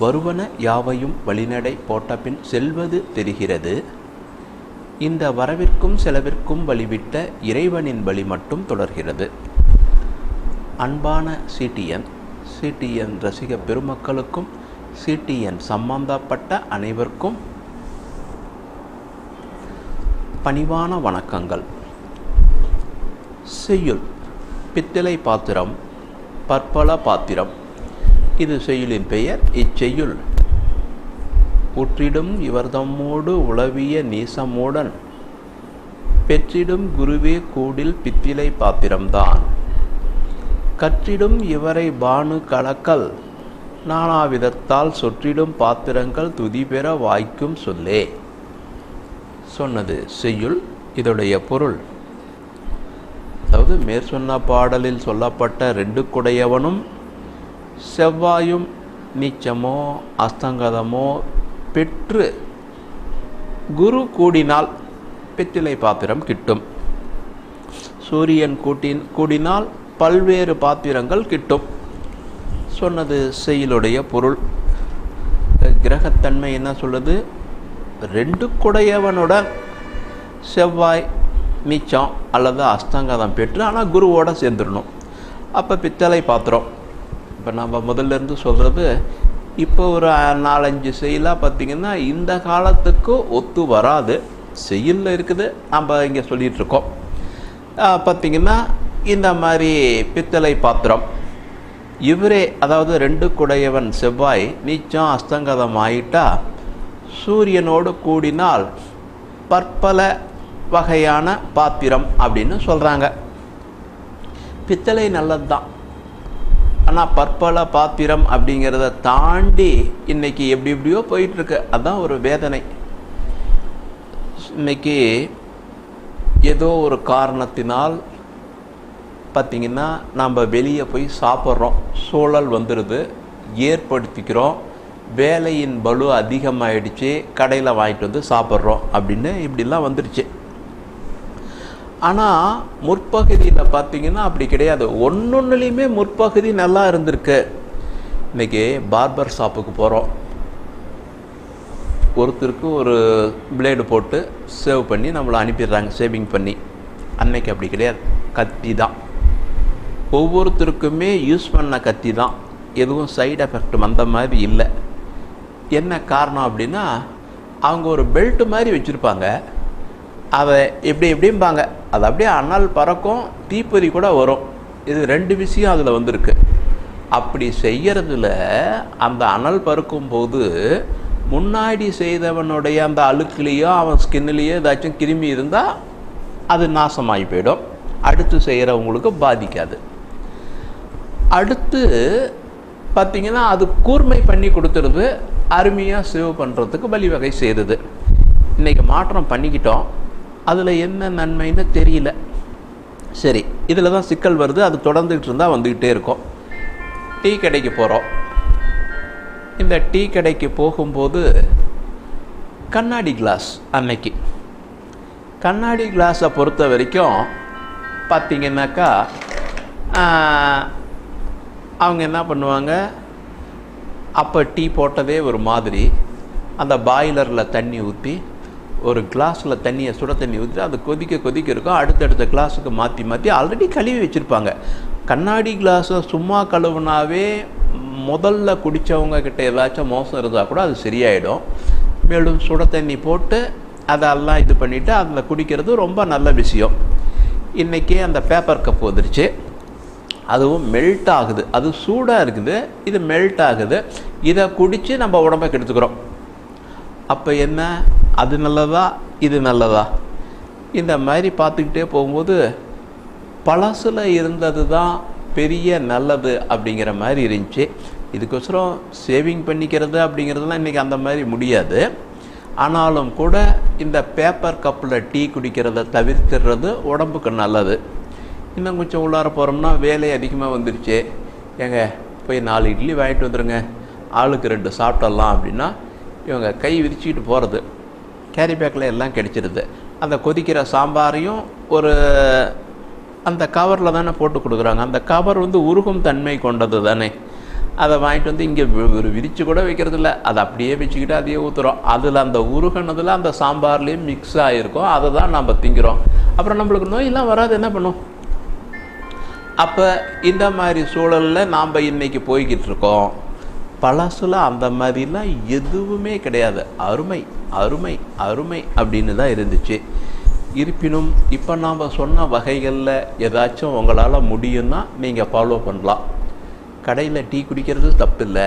வருவன யாவையும் வழிநடை போட்டபின் செல்வது தெரிகிறது. இந்த வரவிற்கும் செலவிற்கும் வழிவிட்ட இறைவனின் வழி மட்டும் தொடர்கிறது. அன்பான சிடிஎன் சிடிஎன் ரசிக பெருமக்களுக்கும் சிடிஎன் சம்பந்தப்பட்ட அனைவருக்கும் பணிவான வணக்கங்கள். செய்யுள் பித்தளை பாத்திரம் பற்பல பாத்திரம் இது செய்யுளின் பெயர் இச்செய்யுள். உற்றிடும் இவர்தம்மோடு உளவிய நீசமோடன். பெற்றிடும் குருவே கூடில் பித்திலை பாத்திரம்தான். கற்றிடும் இவரை பானு கலக்கல். நானாவிதத்தால் சொற்றிடும் பாத்திரங்கள் துதிபெற வாய்க்கும் சொல்லே. சொன்னது செய்யுள் இதோடைய பொருள். அதாவது மேற்சொன்ன பாடலில் சொல்லப்பட்ட ரெண்டு குடையவனும் செவ்வாயும் நீச்சமோ அஸ்தங்கதமோ பெற்று குரு கூடினால் பித்திலை பாத்திரம் கிட்டும். சூரியன் கூட்டின் கூடினால் பல்வேறு பாத்திரங்கள் கிட்டும். சொன்னது செயலுடைய பொருள். கிரகத்தன்மை என்ன சொல்லுது? ரெண்டு குடையவனுடன் செவ்வாய் நீச்சம் அல்லது அஸ்தங்கதம் பெற்று ஆனால் குருவோட சேர்ந்துடணும். அப்போ பித்தளை பாத்திரம். இப்போ நம்ம முதல்ல இருந்து சொல்கிறது இப்போ ஒரு நாலஞ்சு செயலாக பார்த்திங்கன்னா இந்த காலத்துக்கு ஒத்து வராது. செயலில் இருக்குது நம்ம இங்கே சொல்லிகிட்ருக்கோம் பார்த்திங்கன்னா இந்த மாதிரி பித்தளை பாத்திரம். இவரே அதாவது ரெண்டு குடையவன் செவ்வாய் நீச்சம் அஸ்தங்கதம் ஆயிட்டா சூரியனோடு கூடினால் பற்பல வகையான பாத்திரம் அப்படின்னு சொல்கிறாங்க பித்தளை நல்லது தான் ஆனால் பற்பல பாத்திரம் அப்படிங்கிறத தாண்டி இன்னைக்கு எப்படி எப்படியோ போயிட்டுருக்கு. அதுதான் ஒரு வேதனை. இன்னைக்கு ஏதோ ஒரு காரணத்தினால் பார்த்திங்கன்னா நம்ம வெளியே போய் சாப்பிட்றோம். சூழல் வந்துடுது ஏற்படுத்திக்கிறோம். வேலையின் பலு அதிகமாகிடுச்சு கடையில் வாங்கிட்டு வந்து சாப்பிட்றோம் அப்படின்னு இப்படிலாம் வந்துடுச்சு ஆனால் முற்பகுதியில் பார்த்தீங்கன்னா அப்படி கிடையாது. ஒன்னொன்னுலேயுமே முற்பகுதி நல்லா இருந்திருக்கு. இன்றைக்கி பார்பர் ஷாப்புக்கு போகிறோம் ஒருத்தருக்கு ஒரு பிளேடு போட்டு சேவ் பண்ணி நம்மளை அனுப்பிடுறாங்க. சேவிங் பண்ணி. அன்னைக்கு அப்படி கிடையாது. கத்தி தான். ஒவ்வொருத்தருக்குமே யூஸ் பண்ண கத்தி தான். எதுவும் சைடு எஃபெக்ட் வந்த மாதிரி இல்லை. என்ன காரணம் அப்படின்னா அவங்க ஒரு பெல்ட் மாதிரி வச்சுருப்பாங்க. அதை எப்படி எப்படிம்பாங்க? அது அப்படியே அனல் பறக்கும் தீப்பொறி கூட வரும். இது ரெண்டு விஷயம் அதில் வந்திருக்கு. அப்படி செய்யறதுல அந்த அனல் பறக்கும் போது முன்னாடி செய்தவனுடைய அந்த அழுக்குலேயோ அவன் ஸ்கின்னுலேயோ ஏதாச்சும் கிருமி இருந்தால் அது நாசமாகி போயிடும். அடுத்து செய்கிறவங்களுக்கு பாதிக்காது. அடுத்து பார்த்திங்கன்னா அது கூர்மை பண்ணி கொடுத்துருது அருமையாக சேவ் பண்ணுறதுக்கு வழிவகை செய்தது. இன்றைக்கி மாற்றம் பண்ணிக்கிட்டோம். அதில் என்ன நன்மைன்னு தெரியல. சரி இதில் தான் சிக்கல் வருது. அது தொடர்ந்துக்கிட்டு இருந்தால் வந்துக்கிட்டே இருக்கும். டீ கடைக்கு போகிறோம் இந்த டீ கடைக்கு போகும்போது கண்ணாடி கிளாஸ் அன்னைக்கு. கண்ணாடி கிளாஸை பொறுத்த வரைக்கும் பார்த்திங்கனாக்கா அவங்க என்ன பண்ணுவாங்க? அப்போ டீ போட்டதே ஒரு மாதிரி. அந்த பாய்லரில் தண்ணி ஊற்றி ஒரு கிளாஸில் தண்ணியை சுட தண்ணி ஊற்றி அது கொதிக்க கொதிக்க இருக்கும். அடுத்தடுத்த கிளாஸுக்கு மாற்றி மாற்றி ஆல்ரெடி கழுவி வச்சுருப்பாங்க. கண்ணாடி கிளாஸை சும்மா கழுவுனாவே முதல்ல குடித்தவங்க கிட்ட ஏதாச்சும் மோசம் இருந்தால் கூட அது சரியாயிடும். மேலும் சுட தண்ணி போட்டு அதெல்லாம் இது பண்ணிவிட்டு அதில் குடிக்கிறது ரொம்ப நல்ல விஷயம். இன்றைக்கி அந்த பேப்பர் கப் வந்துருச்சு. அதுவும் மெல்ட் ஆகுது. அது சூடாக இருக்குது. இது மெல்ட் ஆகுது. இதை குடித்து நம்ம உடம்பை கெடுத்துக்கிறோம். அப்போ என்ன? அது நல்லதா இது நல்லதா? இந்த மாதிரி பார்த்துக்கிட்டே போகும்போது பழசில் இருந்தது தான் பெரிய நல்லது அப்படிங்கிற மாதிரி இருந்துச்சு. இதுக்கோசரம் சேவிங் பண்ணிக்கிறது அப்படிங்கிறதுலாம் இன்றைக்கி அந்த மாதிரி முடியாது. ஆனாலும் கூட இந்த பேப்பர் கப்பில் டீ குடிக்கிறத தவிர்த்துடுறது உடம்புக்கு நல்லது. இன்னும் கொஞ்சம் உள்ளார போகிறோம்னா வேலை அதிகமாக வந்துருச்சு. ஏங்க போய் நாலு இட்லி வாங்கிட்டு வந்துடுங்க ஆளுக்கு ரெண்டு சாப்பிடலாம் அப்படின்னா இவங்க கை விரிச்சிக்கிட்டு போகிறது கேரி பேக்கில் எல்லாம் கிடச்சிருது. அந்த கொதிக்கிற சாம்பாரையும் ஒரு அந்த கவரில் தானே போட்டு கொடுக்குறாங்க. அந்த கவர் வந்து உருகும் தன்மை கொண்டது தானே. அதை வாங்கிட்டு வந்து இங்கே ஒரு விரித்து கூட வைக்கிறது இல்லை அதை அப்படியே வச்சுக்கிட்டு அதையே ஊற்றுறோம் அதில் அந்த உருகினதில் அந்த சாம்பார்லேயும் மிக்ஸ் ஆகிருக்கும் அதை தான் நம்ம திங்கிறோம். அப்புறம் நம்மளுக்கு நோயெல்லாம் வராது. என்ன பண்ணும்? அப்போ இந்த மாதிரி சூழலில் நாம் இன்றைக்கி போய்கிட்டு இருக்கோம். பழசுல அந்த மாதிரிலாம் எதுவுமே கிடையாது. அருமை அருமை அருமை அப்படின்னு தான் இருந்துச்சு. இருப்பினும் இப்போ நாம் சொன்ன வகைகளில் ஏதாச்சும் உங்களால் முடியும்னா நீங்கள் ஃபாலோ பண்ணலாம். கடையில் டீ குடிக்கிறது தப்பு இல்லை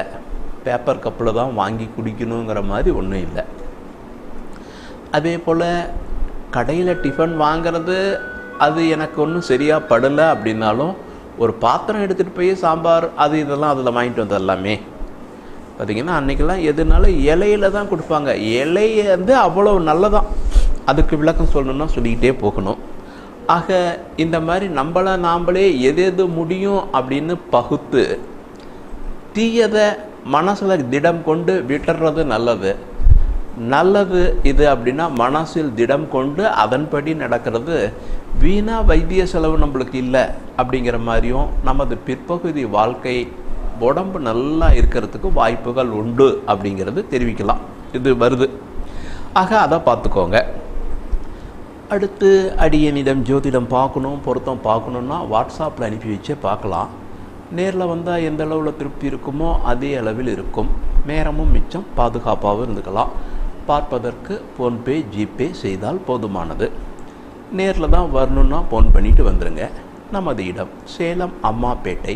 பேப்பர் கப்பில் தான் வாங்கி குடிக்கணுங்கிற மாதிரி ஒன்றும் இல்லை. அதே போல் கடையில் டிஃபன் வாங்குறது அது எனக்கு ஒன்றும் சரியாக படலை அப்படின்னாலும் ஒரு பாத்திரம் எடுத்துகிட்டு போய் சாம்பார் அது இதெல்லாம் அதில் வாங்கிட்டு வந்துடலாமே பார்த்திங்கன்னா அன்றைக்கெல்லாம் எதுனாலும் இலையில தான் கொடுப்பாங்க. இலையை வந்து அவ்வளோ நல்லதான். அதுக்கு விளக்கம் சொல்லணும்னா சொல்லிக்கிட்டே போகணும். ஆக இந்த மாதிரி நம்மளை நாம்ளே எது எது முடியும் அப்படின்னு பகுத்து தீயதை மனசில் திடம் கொண்டு விட்டுறது நல்லது. நல்லது இது அப்படின்னா மனசில் திடம் கொண்டு அதன்படி நடக்கிறது. வீணா வைத்திய செலவு நம்மளுக்கு இல்லை அப்படிங்கிற மாதிரியும் நமது பிற்பகுதி வாழ்க்கை உடம்பு நல்லா இருக்கிறதுக்கு வாய்ப்புகள் உண்டு அப்படிங்கிறது தெரிவிக்கலாம். இது வருது. ஆக அதை பார்த்துக்கோங்க. அடுத்து அடியனிடம் ஜோதிடம் பார்க்கணும் பொருத்தம் பார்க்கணுன்னா வாட்ஸ்அப்பில் அனுப்பி வச்சே பார்க்கலாம். நேரில் வந்தால் எந்த அளவில் திருப்தி இருக்குமோ அதே அளவில் இருக்கும். நேரமும் மிச்சம் பாதுகாப்பாகவும் இருந்துக்கலாம். பார்ப்பதற்கு ஃபோன்பே ஜிபே செய்தால் போதுமானது. நேரில் தான் வரணுன்னா ஃபோன் பண்ணிட்டு வந்துடுங்க நமது இடம் சேலம் அம்மாப்பேட்டை.